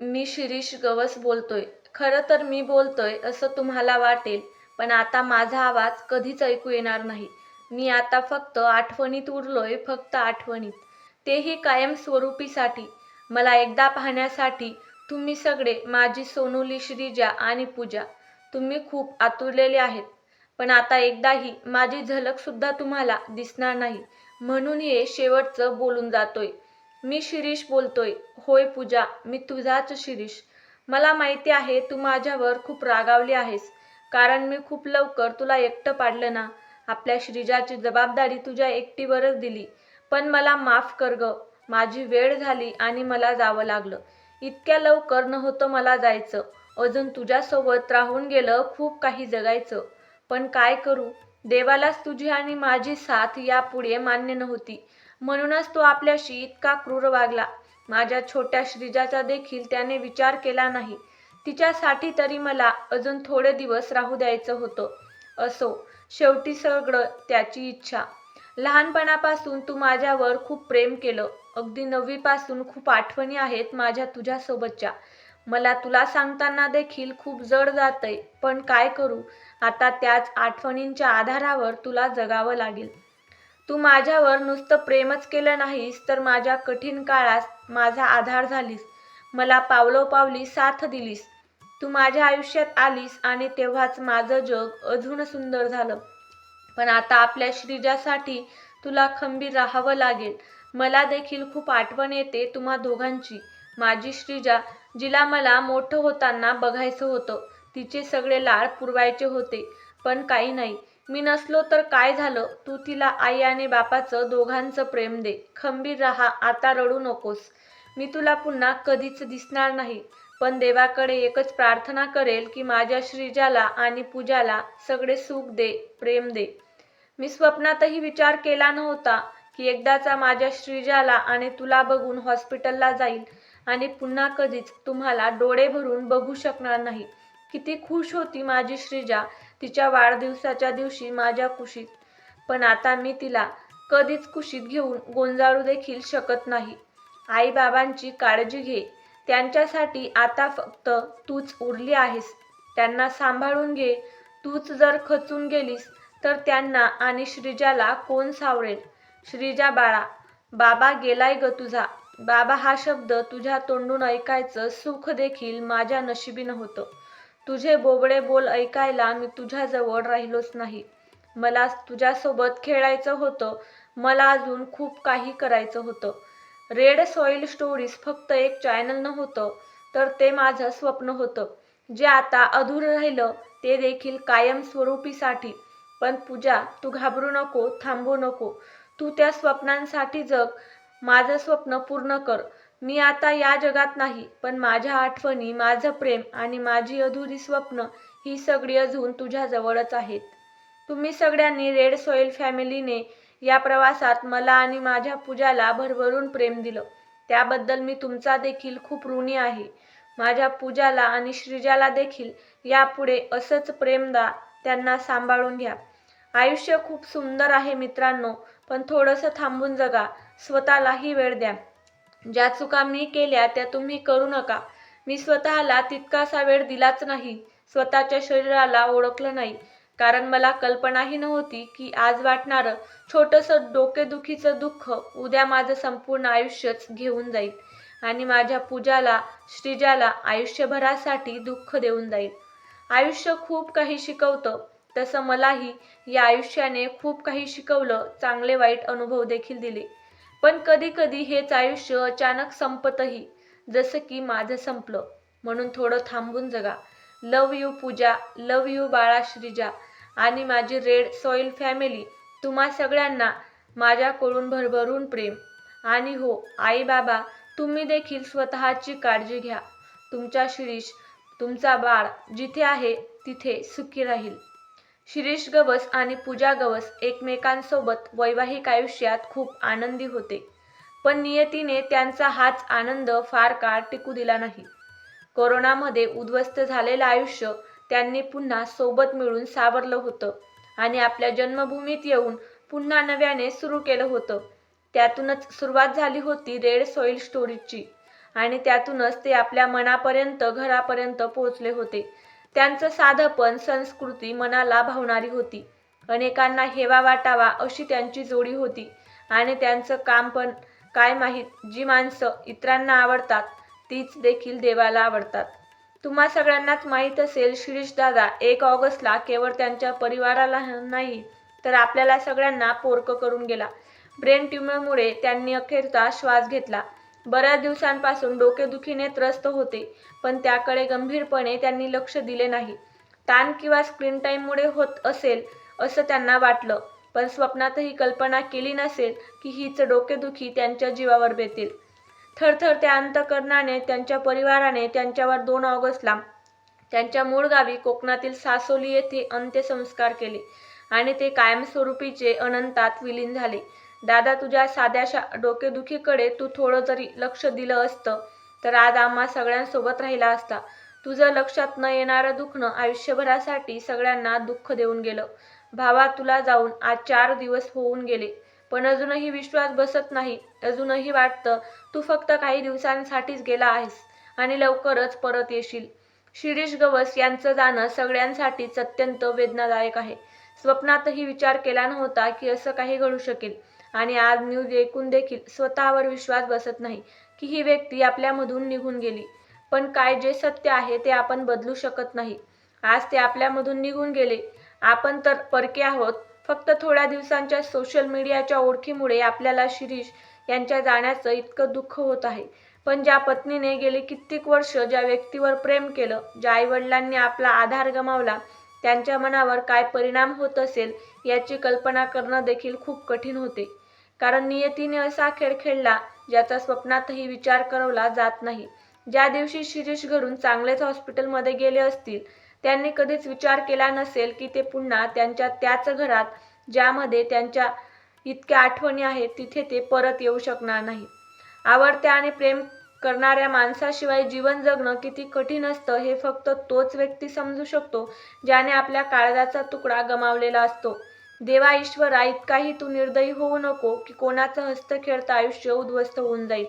मी शिरीष गवस बोलतोय. खरं तर मी बोलतोय असं तुम्हाला वाटेल, पण आता माझा आवाज कधीच ऐकू येणार नाही. मी आता फक्त आठवणीत उरलोय, फक्त आठवणीत. तेही कायमस्वरूपीसाठी. मला एकदा पाहण्यासाठी तुम्ही सगळे, माझी सोनुली, श्रीजा आणि पूजा. तुम्ही खूप आतुरलेले आहेत. पण आता एकदाही माझी झलकसुद्धा तुम्हाला दिसणार नाही, म्हणून हे शेवटचं बोलून जातोय. मी शिरीष बोलतोय. होय पूजा, मी तुझाच शिरीष. मला माहिती आहे तू माझ्यावर खूप रागावली आहेस, कारण मी खूप लवकर तुला एकटं पाडलं ना. आपल्या श्रीजाची जबाबदारी तुझ्या एकटीवरच दिली. पण मला माफ कर ग माझी वेळ झाली आणि मला जावं लागलं. इतक्या लवकर नव्हतं मला जायचं. अजून तुझ्यासोबत राहून गेलं खूप काही जगायचं. पण काय करू, देवालाच तुझी आणि माझी साथ यापुढे मान्य नव्हती, म्हणूनच तो आपल्याशी इतका क्रूर वागला. माझ्या छोट्या श्रीजाचा देखील त्याने विचार केला नाही. तिच्यासाठी तरी मला अजून थोडे दिवस राहू द्यायचं होतं. असो, शेवटी सगळं त्याची इच्छा. लहानपणापासून तू माझ्यावर खूप प्रेम केलं. अगदी नववीपासून खूप आठवणी आहेत माझ्या तुझ्यासोबतच्या. मला तुला सांगताना देखील खूप जड जातंय, पण काय करू, आता त्याच आठवणींच्या आधारावर तुला जगावं लागेल. तू माझ्यावर नुसतं प्रेमच केलं नाहीस, तर माझ्या कठीण काळात माझा आधार झालीस. मला पावलोपावली साथ दिलीस. तू माझ्या आयुष्यात आलीस आणि तेव्हाच माझं जग अजून सुंदर झालं. पण आता आपल्या श्रीजासाठी तुला खंबीर राहावं लागेल. मला देखील खूप आठवण येते तुम्हा दोघांची. माझी श्रीजा, जिला मला मोठं होताना बघायचं होतं. तिचे सगळे लाड पुरवायचे होते. पण काही नाही. मी नसलो तर काय झालं, तू तिला आई आणि बापाचं दोघांचं प्रेम दे. खंबीर राहा, आता रडू नकोस. मी तुला पुन्हा कधीच दिसणार नाही, पण देवाकडे एकच प्रार्थना करेल की माझ्या श्रीजाला आणि पूजाला सगळे सुख दे, प्रेम दे. मी स्वप्नातही विचार केला नव्हता की एकदाचा माझ्या श्रीजाला आणि तुला बघून हॉस्पिटलला जाईल आणि पुन्हा कधीच तुम्हाला डोळे भरून बघू शकणार नाही. किती खुश होती माझी श्रीजा तिच्या वाढदिवसाच्या दिवशी माझ्या कुशीत. पण आता मी तिला कधीच कुशीत घेऊन गोंजाळू देखील शकत नाही. आई-बाबांची काळजी घे. त्यांच्यासाठी आता फक्त तूच उरली आहेस. त्यांना सांभाळून घे. तूच जर खचून गेलीस, तर त्यांना आणि श्रीजाला कोण सावरेल? श्रीजा बाळा, बाबा गेलाय गं तुझा. बाबा हा शब्द तुझ्या तोंडून ऐकायचं सुख देखील माझ्या नशिबी नव्हतं. तुझे बोबडे बोल ऐकायला मी तुझ्याजवळ राहिलोच नाही. मला तुझ्यासोबत खेळायचं होतं. मला अजून खूप काही करायचं होतं. रेड सॉईल स्टोरीज फक्त एक चॅनल नव्हतं, तर ते माझं स्वप्न होतं, जे आता अधूर राहिलं, ते देखील कायमस्वरूपीसाठी. पण पूजा, तू घाबरू नको, थांबू नको. तू त्या स्वप्नांसाठी जग. माझं स्वप्न पूर्ण कर. मी आता या जगात नाही, पण माझ्या आठवणी, माझं प्रेम आणि माझी अधुरी स्वप्न ही सगळी अजून तुझ्याजवळच आहेत. तुम्ही सगळ्यांनी रेड सॉईल फॅमिलीने या प्रवासात मला आणि माझ्या पूजाला भरभरून प्रेम दिलं, त्याबद्दल मी तुमचा देखील खूप ऋणी आहे. माझ्या पूजाला आणि श्रीजाला देखील यापुढे असंच प्रेम त्यांना सांभाळून घ्या. आयुष्य खूप सुंदर आहे मित्रांनो, पण थोडंसं थांबून जगा. स्वतःलाही वेळ द्या. ज्या चुका मी केल्या त्या तुम्ही करू नका. मी स्वतःला तितकासा वेळ दिलाच नाही. स्वतःच्या शरीराला ओळखलं नाही, कारण मला कल्पनाही नव्हती की आज वाटणारं छोटंसं डोकेदुखीचं दुःख उद्या माझं संपूर्ण आयुष्यच घेऊन जाईल आणि माझ्या पूजाला, श्रीजाला आयुष्यभरासाठी दुःख देऊन जाईल. आयुष्य खूप काही शिकवतं, तसं मलाही या आयुष्याने खूप काही शिकवलं, चांगले वाईट अनुभव देखील दिले. पण कधी कधी हेच आयुष्य अचानक संपतही जसं की माझं संपलं. म्हणून थोडं थांबून जगा. Love you Pooja, love you बाळा श्रीजा आणि माझी रेड सॉईल फॅमिली. तुम्हा सगळ्यांना माझ्याकडून भरभरून प्रेम. आणि हो आई-बाबा, तुम्ही देखील स्वतःची काळजी घ्या. तुमचा शिरीष, तुमचा बाळ जिथे आहे तिथे सुखी राहील. शिरीष गवस आणि पूजा गवस एकमेकांसोबत वैवाहिक आयुष्यात खूप आनंदी होते. पण नियतीने त्यांचा हाच आनंद फार काळ टिकू दिला नाही. कोरोनामध्ये उद्ध्वस्त झालेलं आयुष्य त्यांनी पुन्हा सोबत मिळून सावरलं होतं आणि आपल्या जन्मभूमीत येऊन पुन्हा नव्याने सुरू केलं होतं. त्यातूनच सुरुवात झाली होती रेड सॉईल स्टोरीजची. आणि त्यातूनच ते आपल्या मनापर्यंत घरापर्यंत पोहोचले होते त्यांचं साधंपण संस्कृती मनाला भावणारी होती. अनेकांना हेवा वाटावा अशी त्यांची जोडी होती. आणि त्यांचं काम पण काय माहीत जी माणसं इतरांना आवडतात तीच देखील देवाला आवडतात. तुम्हा सगळ्यांनाच माहीत असेल शिरीष दादा एक ऑगस्टला केवळ त्यांच्या परिवाराला नाही तर आपल्याला सगळ्यांना पोरकं करून गेला. ब्रेन ट्युमरमुळे त्यांनी अखेरचा श्वास घेतला. बऱ्याच दिवसांपासून डोकेदुखीने त्रस्त होते पण त्याकडे गंभीरपणे त्यांनी लक्ष दिले नाही. ताण किंवा स्क्रीन टाईममुळे होत असेल असं त्यांना वाटलं पण स्वप्नातही कल्पना केली नसेल की हीच डोकेदुखी त्यांच्या जीवावर भेतील थरथर त्या अंतकरणाने त्यांच्या परिवाराने त्यांच्यावर दोन ऑगस्टला त्यांच्या मूळ गावी कोकणातील सासोली येथे अंत्यसंस्कार केले आणि ते कायमस्वरूपीचे अनंतात विलीन झाले. दादा तुझ्या साध्याशा डोकेदुखीकडे तू थोडं जरी लक्ष दिलं असतं तर आज आम्हा सगळ्यांसोबत राहिला असता. तुझं लक्षात न येणारं दुखणं आयुष्यभरासाठी सगळ्यांना दुःख देऊन गेलं. भावा तुला जाऊन आज चार दिवस होऊन गेले पण अजूनही विश्वास बसत नाही. अजूनही वाटतं तू फक्त काही दिवसांसाठीच गेला आहेस आणि लवकरच परत येशील. शिरीष गवस यांचं जाणं सगळ्यांसाठीच अत्यंत वेदनादायक आहे. स्वप्नातही विचार केला नव्हता की असं काही घडू शकेल. आणि आज न्यूज ऐकून देखील स्वतःवर विश्वास बसत नाही की ही व्यक्ती आपल्यामधून निघून गेली. पण काय जे सत्य आहे ते आपण बदलू शकत नाही. आज ते आपल्यामधून निघून गेले. आपण तर परके आहोत. फक्त थोड्या दिवसांच्या सोशल मीडियाच्या ओळखीमुळे आपल्याला शिरीष यांच्या जाण्याचं इतकं दुःख होत आहे. पण ज्या पत्नीने गेली कित्येक वर्ष ज्या व्यक्तीवर प्रेम केलं ज्या आईवडिलांनी आपला आधार गमावला त्यांच्या मनावर काय परिणाम होत असेल याची कल्पना करणं देखील खूप कठीण होते. कारण नियतीने असा खेळ खेळला ज्याचा स्वप्नातही विचार करवला जात नाही. ज्या दिवशी शिरीष घरून चांगलेच हॉस्पिटलमध्ये गेले असतील त्यांनी कधीच विचार केला नसेल की ते पुन्हा त्यांच्या त्याच घरात ज्यामध्ये त्यांच्या इतक्या आठवणी आहेत तिथे ते परत येऊ शकणार नाही. आवडत्या आणि प्रेम करणाऱ्या माणसाशिवाय जीवन जगणं किती कठीण असतं हे फक्त तोच व्यक्ती समजू शकतो ज्याने आपल्या काळजाचा तुकडा गमावलेला असतो. देवा ईश्वरा इतकाही तू निर्दयी होऊ नको की कोणाचं हस्त खेळता आयुष्य उद्ध्वस्त होऊन जाईल.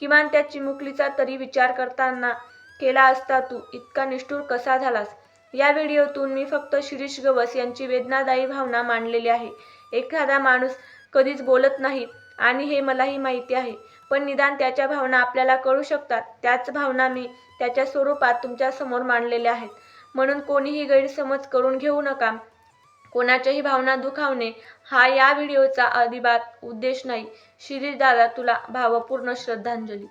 किमान त्या चिमुकलीचा तरी विचार करताना केला असता तू इतका निष्ठूर कसा झालास? या व्हिडिओतून मी फक्त शिरीष गवस यांची वेदनादायी भावना मांडलेली आहे. एखादा माणूस कधीच बोलत नाही आणि हे मलाही माहिती आहे पण निदान त्याच्या भावना आपल्याला कळू शकतात. त्याच भावना मी त्याच्या स्वरूपात तुमच्यासमोर मांडलेल्या आहेत. म्हणून कोणीही गैरसमज करून घेऊ नका. कोणाच्याही भावना दुखावणे हा या व्हिडिओचा अजिबात उद्देश नाही. शिरीषदादा तुला भावपूर्ण श्रद्धांजली.